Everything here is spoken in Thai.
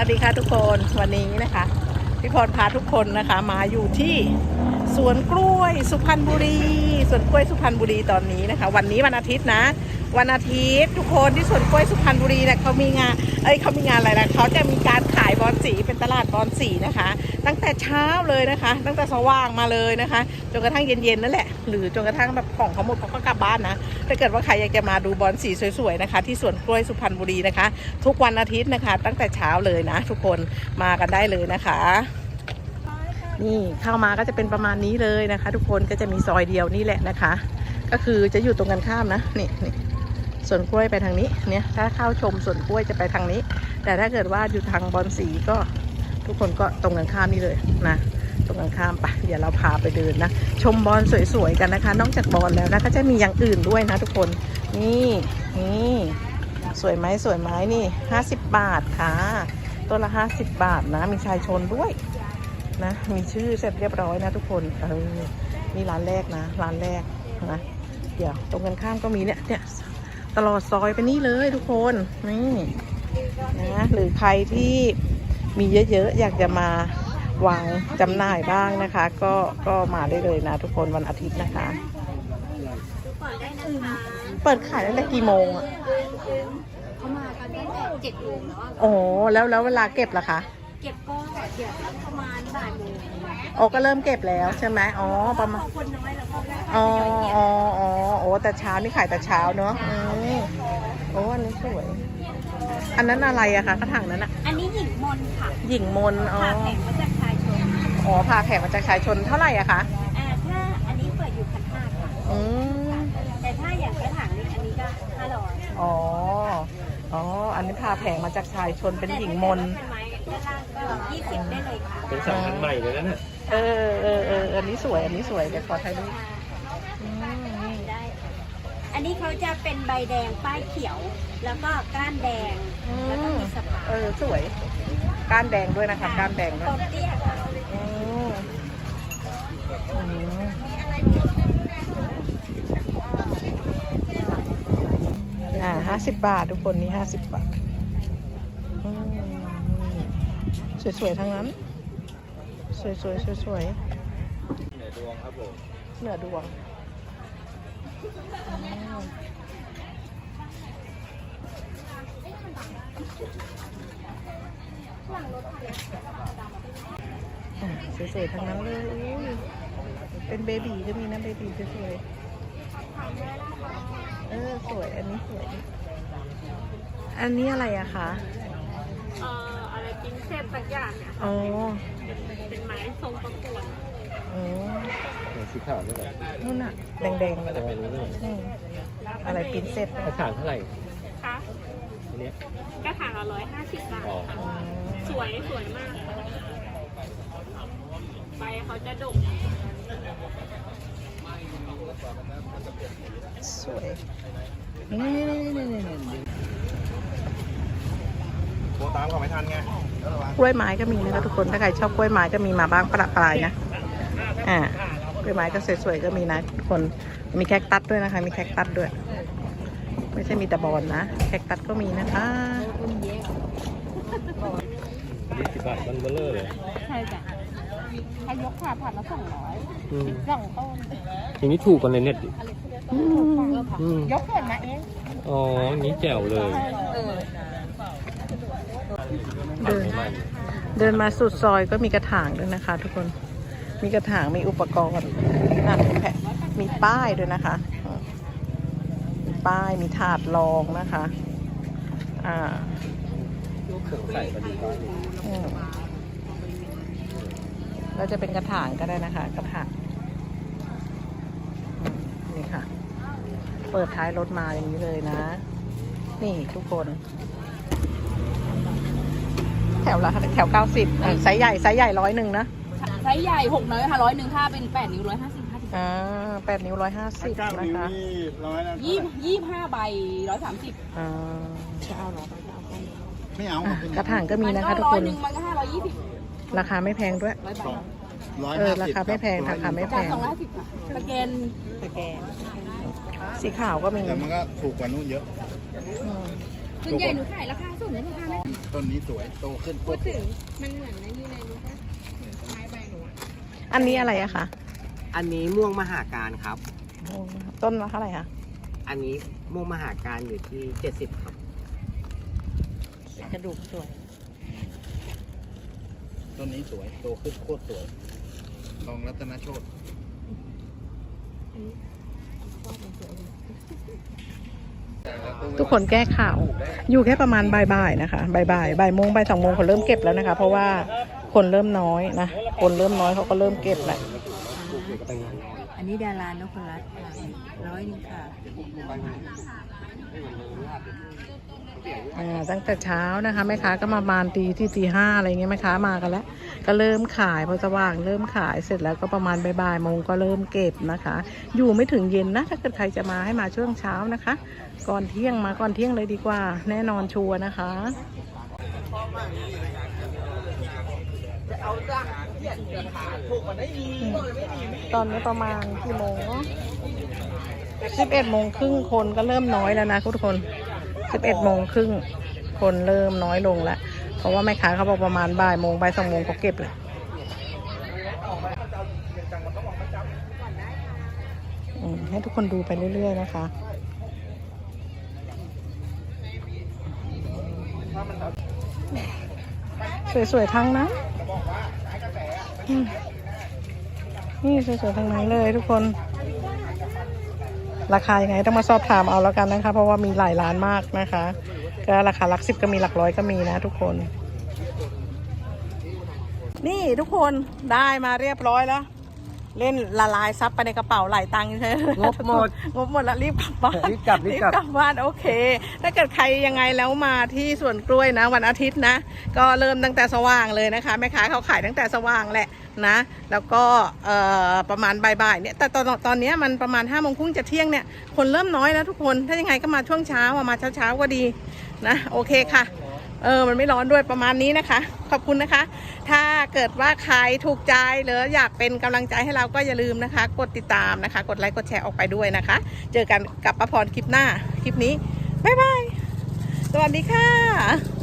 วัสดีค่ะทุกคนวันนี้นะคะพี่พรพาทุกคนนะคะมาอยู่ที่สวนกล้วยสุพรรณบุรีสวนกล้วยสุพรรณบุรีตอนนี้นะคะ วันนี้วันอาทิตย์นะ วันอาทิตย์ทุกคนที่สวนกล้วยสุพรรณบุรีเนี่ยเขามีงาน เอ้ยเขามีงานอะไรนะเขาจะมีการขายบอลสีเป็นตลาดบอลสีนะคะ ตั้งแต่เช้าเลยนะคะ ตั้งแต่สว่างมาเลยนะคะจนกระทั่งเย็นๆนั่นแหละ หรือจนกระทั่งแบบของเขาหมดเขาก็กลับบ้านนะถ้าเกิดว่าใครอยากจะมาดูบอลสีสวยๆนะคะ ที่สวนกล้วยสุพรรณบุรีนะคะ ทุกวันอาทิตย์นะคะ ตั้งแต่เช้าเลยนะ ทุกคนมากันได้เลยนะคะนี่เข้ามาก็จะเป็นประมาณนี้เลยนะคะ ทุกคนก็จะมีซอยเดียวนี่แหละนะคะ ก็คือจะอยู่ตรงกันข้ามนะนี่นี่ สวนกล้วยไปทางนี้เนี่ยถ้าเข้าชมสวนกล้วยจะไปทางนี้ แต่ถ้าเกิดว่าอยู่ทางบอลสีก็ทุกคนก็ตรงกันข้ามนี่เลยนะตรงกันข้ามไปเดี๋ยวเราพาไปเดินนะ ชมบอลสวยๆกันนะคะ นอกจากบอลแล้วนะก็จะมีอย่างอื่นด้วยนะทุกคนนี่นี่สวยไหมสวยไหมนี่ 50 บาทค่ะ ตัวละ 50 บาทนะ มีชายชนด้วยนะ มีชื่อเสร็จเรียบร้อยนะทุกคนเออนี่ร้านแรกนะ ร้านแรกนะ เดี๋ยวตรงกันข้ามก็มีเนี่ยเนี่ย ตลอดซอยไปนี่เลยทุกคนนี่นะหรือใครที่มีเยอะๆ อยากจะมาวางจำหน่ายบ้างนะคะ ก็ก็มาได้เลยนะ ทุกคนวันอาทิตย์นะคะ เปิดขายตั้งแต่กี่โมงอะเขามากันตั้งแต่เจ็ดโมงแล้วอะโอ้แล้วแล้วเวลาเก็บล่ะคะ เก็บก็เดี๋ยวสักประมาณบ่ายโมงโอ้ก็เริ่มเก็บแล้วใช่ไหมอ๋อประมาณพอคนน้อยแล้วก็ได้อ๋ออ๋ออ๋อโอ้แต่เช้านี่ขายแต่เช้าเนอะอืมโอ้อันนี้สวย อันนั้นอะไรอะคะกระถางนั้นอะอันนี้หญิงมนค่ะหญิงมนอ๋อผ่าแผงมาจากชายชนอ๋อพาแขกมาจากชายชนเท่าไหร่อะคะอ่าถ้าอันนี้เปิดอยู่พันห้าค่ะอืมแต่ถ้าอย่างกระถางนี้อันนี้ก็ห้าร้อยอ๋ออ๋ออันนี้พาแผงมาจากชายชนเป็นหญิงมนเป็นไม้ ด้านล่างก็ยี่สิบได้เลยค่ะเป็นสายพันธุ์ใหม่เลยนะเนี่ยเออเออเอออันนี้สวยอันนี้สวยเดี๋ยวขอถ่ายรูปอืมนี่ได้ อันนี้เขาจะเป็นใบแดงป้ายเขียว แล้วก็ก้านแดงแล้วก็มีสปาเออสวยก้านแดงด้วยนะคะก้านแดงด้วย ต้นเตี้ยค่ะอืมอืมอ่าห้าสิบบาท ทุกคนนี่ห้าสิบบาทอืม สวยๆ ทั้งนั้น สวยๆสวยๆเหนือดวงครับผมเหนือดวงอะสวยๆทั้งนั้นเลยอุ้ยเป็นเบบีก็มีนะเบบีสวยๆเออสวย อันนี้สวย อันนี้อะไรอะคะเอ่ออะไร กินเซฟสักอย่างเนี่ยอ๋อเป็นไม้ทรงประกวดอ๋อเหนือสีขาวด้วยเหรอนู่นอะแดงๆเลยแต่ไม่รู้เลยอืมอะไรปินเซ็ตกระถางเท่าไหร่คะอันเนี้ยกระถางละร้อยห้าสิบบาทอ๋อค่ะสวยสวยมากใบเขาจะดกสวยนี่นี่นี่นี่นี่ โทรตามเขาไม่ทันไงแล้วระวังกล้วยไม้ก็มีนะคะทุกคนถ้าใครชอบกล้วยไม้ก็มีมาบ้างประปรายนะอ่ากล้วยไม้ก็สวยๆก็มีนะทุกคนมีแคคตัสด้วยนะคะ มีแคคตัสด้วย ไม่ใช่มีแต่บอลนะแคคตัสก็มีนะคะยี่สิบบาทมันเบลเลอร์เลยใช่จ้ะถ้ายกขาผ่านละสองร้อยอืมสองต้นอย่างนี้ถูกกันเลยเน็ตดิอืมอืมยกเกินนะเอง อ๋อ อย่างนี้แจ๋วเลย เดินเดินมาสุดซอยก็มีกระถางด้วยนะคะ ทุกคน มีกระถางมีอุปกรณ์นะแผะมีป้ายด้วยนะคะ มีป้ายมีถาดรองนะคะ อ่าเราจะเป็นกระถางก็ได้นะคะ กระถางนี่ค่ะ เปิดท้ายรถมาอย่างนี้เลยนะ นี่ทุกคน ถวละแถวเก้าสิบไซส์ใหญ่ไซส์ใหญ่ร้อยหนึ่งนะไซส์ใหญ่หกน้อยค่ะร้อยหนึ่งถ้าเป็นแปดนิ้วร้อยห้าสิบห้าสิบอ่าแปดนิ้วร้อยห้าสิบนะคะยี่ยี่ห้าใบร้อยสามสิบอ่าไม่เอาอะกระถางก็มีนะคะทุกร้คอยนหนึ่งมันก็ห้าร้อยยี่สิบราคาไม่แพงด้วยร้อยใบร้อยเออห้าราสิบคาไม่แพงราคาไม่แพจากงสองร้อยสิบค่ะสแกนสแกนสีขาวก็มีแต่มันก็ถูกกว่านู้นเยอะอืม ส่วนใหญ่หนูขายราคาสูงนะลูกค้าไหมต้นนี้สวยโตขึ้นโคพูตดรถึงมันเหมือนในนี่เลยรู้ปะเหมือนไม้ใบหนูอะอันนี้อะไรอะคะอันนี้ม่วงมหาการครับ ต้นละเท่าไหร่คะอันนี้ม่วงมหาการอยู่ที่ 70 ครับ กระดูกสวย ต้นนี้สวยโตขึ้นโคตรสวยลองรัตนโชต ทุกคนแก้ข่าว อยู่แค่ประมาณบ่ายๆนะคะบ่ายๆบ่ายโมงบ่ายสองโมงเขาเริ่มเก็บแล้วนะคะ เพราะว่าคนเริ่มน้อยนะ คนเริ่มน้อยเขาก็เริ่มเก็บแหละ นี้ดารานพรัตน์ร้อยนึงค่ะตั้งแต่เช้านะคะแม่ค้าก็มาประมาณตีที่ตีห้าอะไรเงี้ยแม่ค้ามากันแล้ว ก็เริ่มขายพอสว่างเริ่มขายเสร็จแล้วก็ประมาณบ่ายโมงก็เริ่มเก็บนะคะ อยู่ไม่ถึงเย็นนะ ถ้าเกิดใครจะมาให้มาช่วงเช้านะคะ ก่อนเที่ยงมาก่อนเที่ยงเลยดีกว่า แน่นอนชัวร์นะคะ ตอนนี้ประมาณกี่โมงเนาะสิบเอ็ดโมงครึ่งคนก็เริ่มน้อยแล้วนะทุกคนสิบเอ็ดโมงครึ่งคนเริ่มน้อยลงแล้วเพราะว่าแม่ค้าเขาบอกประมาณบ่ายโมงบ่ายสองโมงเขาเก็บเลยให้ทุกคนดูไปเรื่อย ๆ นะคะสวย ๆ ทั้งนั้น นี่สวยๆทั้งนั้นเลยทุกคน ราคายังไงต้องมาสอบถามเอาแล้วกันนะคะ เพราะว่ามีหลายร้านมากนะคะ ก็ราคาหลักสิบก็มีหลักร้อยก็มีนะทุกคน นี่ทุกคนได้มาเรียบร้อยแล้ว เล่นละลายซับไปในกระเป๋าหลายตังค์ใช่ไหมงบหมดงบหมดแล้วรีบกลับบ้านรีบกลับรีบกลับบ้านโอเค ถ้าเกิดใครยังไงแล้วมาที่สวนกล้วยนะ วันอาทิตย์นะ ก็เริ่มตั้งแต่สว่างเลยนะคะแม่ค้าเขาขายตั้งแต่สว่างแหละนะ แล้วก็เอ่อประมาณบ่ายๆเนี่ยแต่ตอนตอนเนี้ยมันประมาณห้าโมงครึ่งจะเที่ยงเนี่ยคนเริ่มน้อยแล้วทุกคนถ้ายังไงก็มาช่วงเช้าอะมาเช้าๆก็ดีนะ โอเคค่ะ เออ มันไม่ร้อนด้วยประมาณนี้นะคะ ขอบคุณนะคะ ถ้าเกิดว่าใครถูกใจหรืออยากเป็นกำลังใจให้เราก็อย่าลืมนะคะ กดติดตามนะคะ กดไลค์กดแชร์ออกไปด้วยนะคะ เจอกันกับป้าพรคลิปหน้า คลิปนี้ บ๊ายบาย สวัสดีค่ะ